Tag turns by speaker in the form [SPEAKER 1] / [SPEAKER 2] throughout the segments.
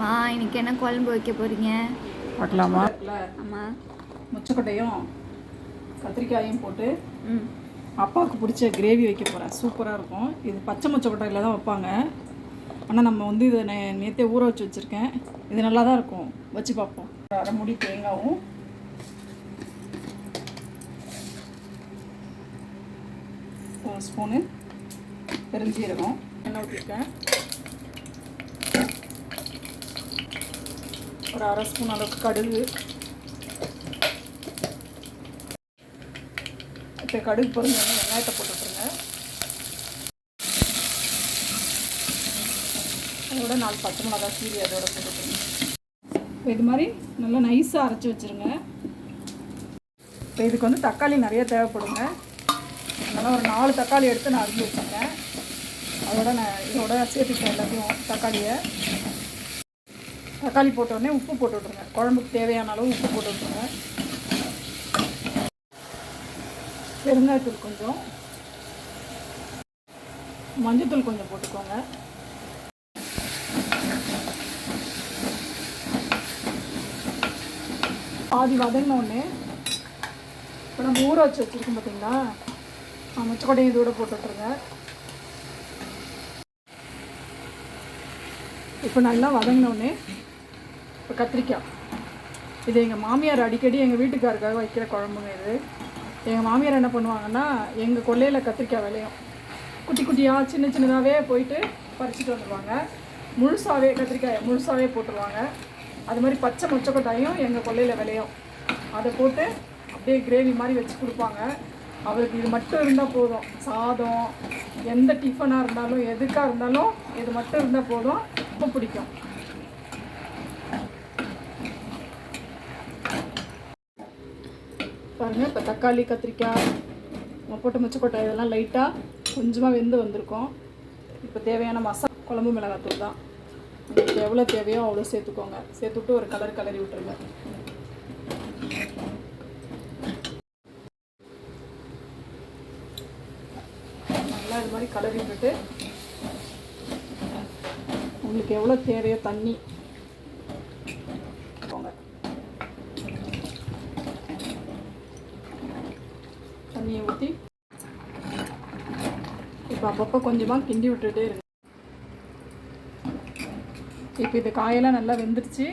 [SPEAKER 1] மா இன்னைக்கு என்ன குழம்பு வைக்க போறீங்க?
[SPEAKER 2] பார்க்கலாமா?
[SPEAKER 1] ஆமாம்
[SPEAKER 2] முச்சக்கொட்டையும் கத்திரிக்காயும் போட்டு
[SPEAKER 1] ம்.
[SPEAKER 2] அப்பாவுக்கு பிடிச்ச கிரேவி வைக்க போகிறேன் சூப்பராக இருக்கும். இது பச்சை முச்சக்கொட்டையில் தான் வைப்பாங்க. ஆனால் நம்ம வந்து இதை நே நேற்றே ஊற வச்சு வச்சுருக்கேன். இது நல்லா தான் இருக்கும். வச்சு பார்ப்போம். அரை முடி தேங்காவும். ஒரு ஸ்பூனு பெருஞ்சீரகம். எண்ணெய் ஊற்றிருக்கேன் ஒரு அரை ஸ்பூன் அளவுக்கு கடுகு. இப்போ கடுகு பொருங்க வெங்காயத்தை போட்டுருங்க அதோட நாலு பச்சை மிளகா கீரி அதோட போட்டுருங்க இப்போ இது மாதிரி நல்லா நைஸாக அரைச்சி வச்சுருங்க. இப்போ இதுக்கு வந்து தக்காளி நிறைய தேவைப்படுங்க. அதனால் ஒரு நாலு தக்காளி எடுத்து நான் அரிஞ்சு வச்சுருக்கேன். அதோட நான் இதோட சேர்த்துக்கிறேன் எல்லாத்தையும் தக்காளியை. தக்காளி போட்டோடனே உப்பு போட்டு விட்ருங்க குழம்புக்கு தேவையான அளவு உப்பு போட்டு விட்ருங்க பெருங்காயத்தூள் கொஞ்சம். மஞ்சத்தூள் கொஞ்சம் போட்டுக்கோங்க. பாதி வதங்கினோடனே இப்போ நம்ம ஊற வச்சு வச்சுருக்கோம் பார்த்தீங்களா மச்சக்கொட்டையும் இதோட போட்டு விட்ருங்க இப்போ நல்லா வதங்கினோடனே இப்போ கத்திரிக்காய். இது எங்கள் மாமியார் அடிக்கடி எங்கள் வீட்டுக்காருக்காக வைக்கிற குழம்புங்க இது. எங்கள் மாமியார் என்ன பண்ணுவாங்கன்னா எங்கள் கொல்லையில் கத்திரிக்காய் விளையும். குட்டி குட்டியாக சின்ன சின்னதாகவே போயிட்டு பறிச்சுட்டு வந்துடுவாங்க முழுசாகவே கத்திரிக்காயை முழுசாகவே போட்டுருவாங்க. அது மாதிரி பச்சை மொச்சக்கொட்டாயும் எங்கள் கொல்லையில் விளையும். அதை போட்டு அப்படியே கிரேவி மாதிரி வச்சு கொடுப்பாங்க. அவருக்கு இது மட்டும் இருந்தால் போதும். சாதம் எந்த டிஃபனாக இருந்தாலும் எதுக்காக இருந்தாலும் இது மட்டும் இருந்தால் போதும். ரொம்ப பிடிக்கும். பாருங்கள் இப்போ தக்காளி கத்திரிக்காய் நம்ம போட்டு முச்சக்கொட்டை இதெல்லாம் லைட்டாக கொஞ்சமாக வெந்து வந்திருக்கும். இப்போ தேவையான மசா குழம்பு மிளகாத்தூள் தான். உங்களுக்கு எவ்வளோ தேவையோ அவ்வளோ சேர்த்துக்கோங்க. சேர்த்துட்டு ஒரு கலர் கலரி விட்டுருங்க. நல்லா இது மாதிரி கலரி விட்டுட்டு உங்களுக்கு எவ்வளோ தேவையோ தண்ணி தண்ணியை ஊற்றி இப்போ அப்பப்போ கொஞ்சமாக கிண்டி விட்டுட்டே இருக்கு இப்போ இது காயெல்லாம் நல்லா வெந்துருச்சு.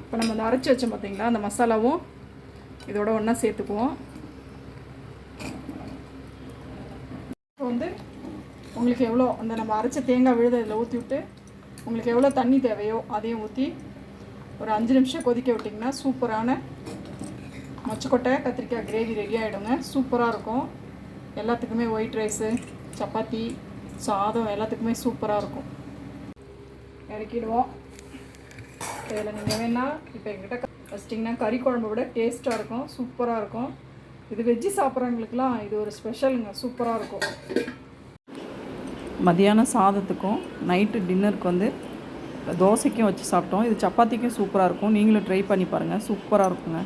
[SPEAKER 2] இப்போ நம்ம இந்த அரைச்சி வச்சோம் பார்த்தீங்களா அந்த மசாலாவும் இதோட ஒன்றா சேர்த்துக்குவோம். இப்போ வந்து உங்களுக்கு எவ்வளோ அந்த நம்ம அரைச்ச தேங்காய் விழுத இதில் ஊற்றி விட்டு உங்களுக்கு எவ்வளோ தண்ணி தேவையோ அதையும் ஊற்றி ஒரு அஞ்சு நிமிஷம் கொதிக்க விட்டிங்கன்னா சூப்பரான மொச்சக்கொட்டை கத்திரிக்காய் கிரேவி ரெடி ஆகிடுங்க சூப்பராக இருக்கும். எல்லாத்துக்குமே ஒயிட் ரைஸு சப்பாத்தி சாதம் எல்லாத்துக்குமே சூப்பராக இருக்கும். இறக்கிடுவோம். இதில் நீங்கள் வேணால் இப்போ எங்கிட்ட வச்சிட்டிங்கன்னா கறி குழம்பு விட டேஸ்ட்டாக இருக்கும். சூப்பராக இருக்கும். இது வெஜ்ஜி சாப்பிட்றவங்களுக்குலாம் இது ஒரு ஸ்பெஷலுங்க சூப்பராக இருக்கும். மதியானம் சாதத்துக்கும் நைட்டு டின்னருக்கு வந்து தோசைக்கும் வச்சு சாப்பிட்டோம். இது சப்பாத்திக்கும் சூப்பராக இருக்கும். நீங்களும் ட்ரை பண்ணி பாருங்கள் சூப்பராக இருக்குங்க.